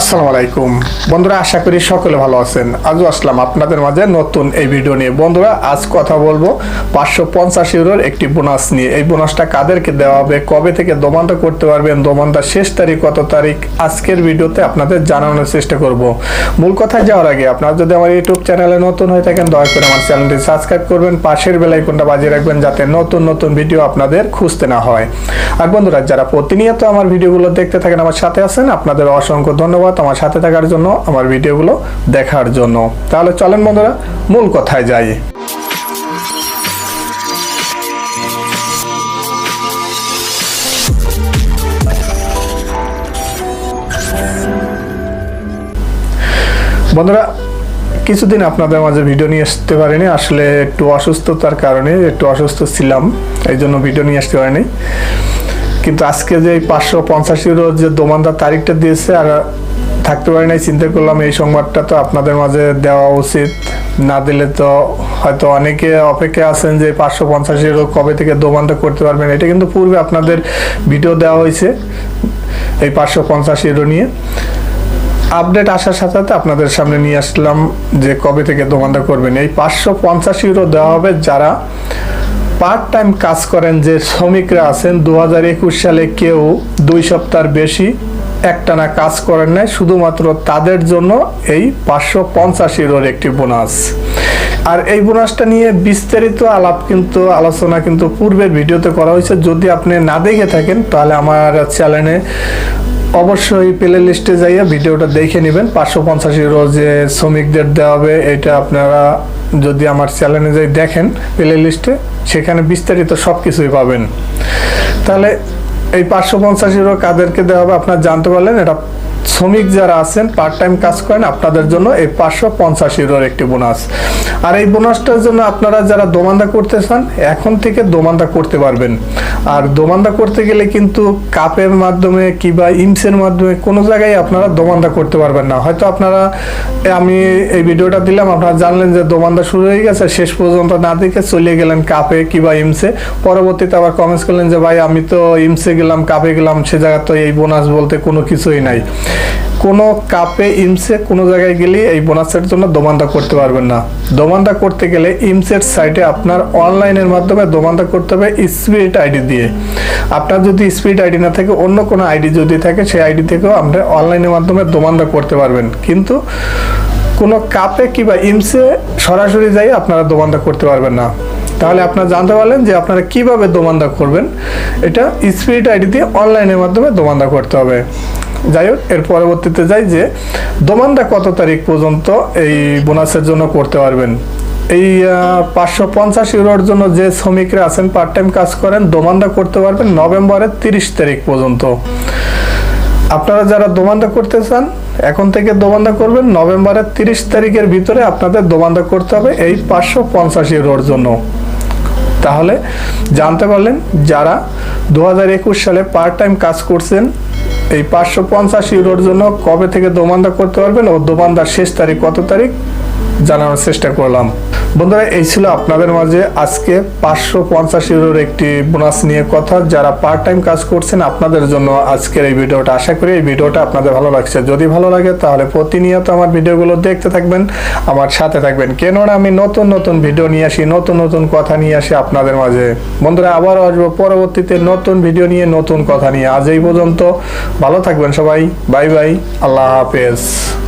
আসসালামু আলাইকুম। বন্ধুরা, আশা করি সকলে ভালো আছেন। আজও আসলাম আপনাদের মাঝে নতুন এই ভিডিও নিয়ে। বন্ধুরা, আজ কথা বলব পাঁচশো পঞ্চাশ ইউরোর একটি বোনাস নিয়ে। এই বোনাসটা কাদেরকে দেওয়া হবে, কবে থেকে দোমানটা করতে পারবেন, দোমানটা শেষ তারিখ কত তারিখ, আজকের ভিডিওতে আপনাদের জানানোর চেষ্টা করব। মূল কথায় যাওয়ার আগে আপনারা যদি আমার ইউটিউব চ্যানেলে নতুন হয়ে থাকেন, দয়া করে আমার চ্যানেলটি সাবস্ক্রাইব করবেন, পাশের বেলাইকনটা বাজিয়ে রাখবেন, যাতে নতুন নতুন ভিডিও আপনাদের খুঁজতে না হয়। আর বন্ধুরা, যারা প্রতিনিয়ত আমার ভিডিওগুলো দেখতে থাকেন, আমার সাথে আছেন, আপনাদের অসংখ্য ধন্যবাদ। আমার সাথে থাকার জন্য, আমার ভিডিওগুলো দেখার জন্য। তাহলে চলেন বন্ধুরা, মূল কথায় যাই। বন্ধুরা, কিছুদিন আপনাদের মাঝে ভিডিও নিয়ে আসতে পারিনি, আসলে একটু অসুস্থতার কারণে একটু অসুস্থ ছিলাম, এই জন্য ভিডিও নিয়ে আসতে পারিনি। কিন্তু আজকে যে এই পাঁচশো পঞ্চাশ ইউরো যে দোমানদার তারিখটা দিয়েছে, আর থাকতে পারি নাই, চিন্তা করলাম এই সংবাদটা তো আপনাদের মাঝে দেওয়া উচিত। না দিলে তো হয়তো অনেকে অপেক্ষা আছেন যে পাঁচশো পঞ্চাশ ইউরো কবে থেকে দোমানটা করতে পারবেন। এটা কিন্তু পূর্বে আপনাদের ভিডিও দেওয়া হয়েছে এই পাঁচশো পঞ্চাশ ইউরো নিয়ে। আপডেট আসার সাথে সাথে আপনাদের সামনে নিয়ে আসলাম যে কবে থেকে দোকানটা করবেন। এই পাঁচশো পঞ্চাশ ইউরো দেওয়া হবে যারা পার্ট টাইম কাজ করেন, যে শ্রমিকরা আছেন দু হাজার একুশ সালে কেউ দুই সপ্তাহের বেশি একটানা কাজ করেন নাই, শুধুমাত্র তাদের জন্য এই পাঁচশো পঞ্চাশ ইউরোর একটি বোনাস। আর এই বোনাসটা নিয়ে বিস্তারিত আলাপ কিন্তু, আলোচনা কিন্তু পূর্বের ভিডিওতে করা হয়েছে। যদি আপনি না দেখে থাকেন, তাহলে আমার চ্যানেলে অবশ্যই প্লে লিস্টে যাইয়া ভিডিওটা দেখে নেবেন। পাঁচশো পঞ্চাশ ইউরো যে শ্রমিকদের দেওয়া হবে, এটা আপনারা যদি আমার চ্যানেলে যাই দেখেন প্লে লিস্টে সেখানে বিস্তারিত সব কিছুই পাবেন। তাহলে এই পাঁচশো পঞ্চাশ ইউরো কাদেরকে দেওয়া হবে আপনার জানতে পারলেন এটা শ্রমিক যারা আছেন পার্ট টাইম কাজ করেন, আপনাদের জন্য এই পাঁচশো পঞ্চাশ ইউরোর একটি বোনাস আর এই বোনাসটার জন্য আপনারা যারা দোমান্দা করতে চান, এখন থেকে দোমান্দা করতে পারবেন। আর দোমান্দা করতে গেলে কিন্তু কাপের মাধ্যমে কিংবা ইমসের মাধ্যমে কোনো জায়গায় আপনারা দোমান্দা করতে পারবেন না। হয়তো আপনারা, আমি এই ভিডিওটা দিলাম, আপনারা জানলেন যে দোমান্দা শুরু হয়ে গেছে, শেষ পর্যন্ত না দেখে চলে গেলেন কাপে কিংবা ইমসে। পরবর্তীতে আবার কমেন্টস করলেন যে, ভাই, আমি তো ইমসে গেলাম, কাপে গেলাম, সে জায়গা তো এই বোনাস বলতে কোনো কিছুই নাই। কোনো কাপে ইমসে কোনো জায়গায় গেলে এই বোনাসের জন্য দোমান্দা করতে পারবেন না। দোমান্দা করতে গেলে ইমসের সাইটে আপনার অনলাইনের মাধ্যমে দোমান্দা করতে হবে স্পিরিট আইডি দিয়ে। আপনার যদি স্পিরিট আইডি না থাকে, অন্য কোনো আইডি যদি থাকে, সেই আইডি থেকেও আপনি অনলাইনের মাধ্যমে দোমান্দা করতে পারবেন। কিন্তু কোনো কাপে কিংবা ইমসে সরাসরি যাই আপনারা দোমান্দা করতে পারবেন না। তাহলে আপনারা জানতে পারলেন যে আপনারা কীভাবে দোমান্দা করবেন। এটা স্পিরিট আইডি দিয়ে অনলাইনের মাধ্যমে দোমান্দা করতে হবে। যাই হোক, এর পরবর্তীতে যাই যে দোমান্দা কত তারিখ পর্যন্ত এই বোনাসের জন্য করতে পারবেন? এই পাঁচশো পঞ্চাশ ইউরোর জন্য যে শ্রমিকরা আছেন পার্ট টাইম কাজ করেন দোমান্দা করতে পারবেন নভেম্বরের তিরিশ তারিখ পর্যন্ত। আপনারা যারা দোমান্দা করতে চান, এখন থেকে দোমান্দা করবেন, নভেম্বরের তিরিশ তারিখের ভিতরে আপনাদের দোমান্দা করতে হবে এই পাঁচশো পঞ্চাশ ইউরোর জন্য। তাহলে জানতে পারলেন, যারা দু হাজার একুশ সালে পার্ট টাইম কাজ করছেন এই পাঁচশো পঞ্চাশ ইউরোর জন্য কবে থেকে দোমান্দা করতে পারবেন ও দোমানদার শেষ তারিখ কত তারিখ? জানানোর চেষ্টা করলাম। বন্ধুরা, এই ছিল আপনাদের মাঝে আজকে পাঁচশো পঞ্চাশ ইউরোর একটি বোনাস নিয়ে কথা। যারা পার্ট টাইম কাজ করছেন, আপনাদের জন্য আজকের এই ভিডিওটা। আশা করি এই ভিডিওটা আপনাদের ভালো লাগছে। যদি ভালো লাগে, তাহলে প্রতিনিয়ত আমার ভিডিওগুলো দেখতে থাকবেন, আমার সাথে থাকবেন। কেননা আমি নতুন নতুন ভিডিও নিয়ে আসি, নতুন নতুন কথা নিয়ে আসি আপনাদের মাঝে। বন্ধুরা, আবারও আসব পরবর্তীতে নতুন ভিডিও নিয়ে, নতুন কথা নিয়ে। আজ এই পর্যন্ত ভালো থাকবেন সবাই। Bye bye. আল্লাহ হাফেজ।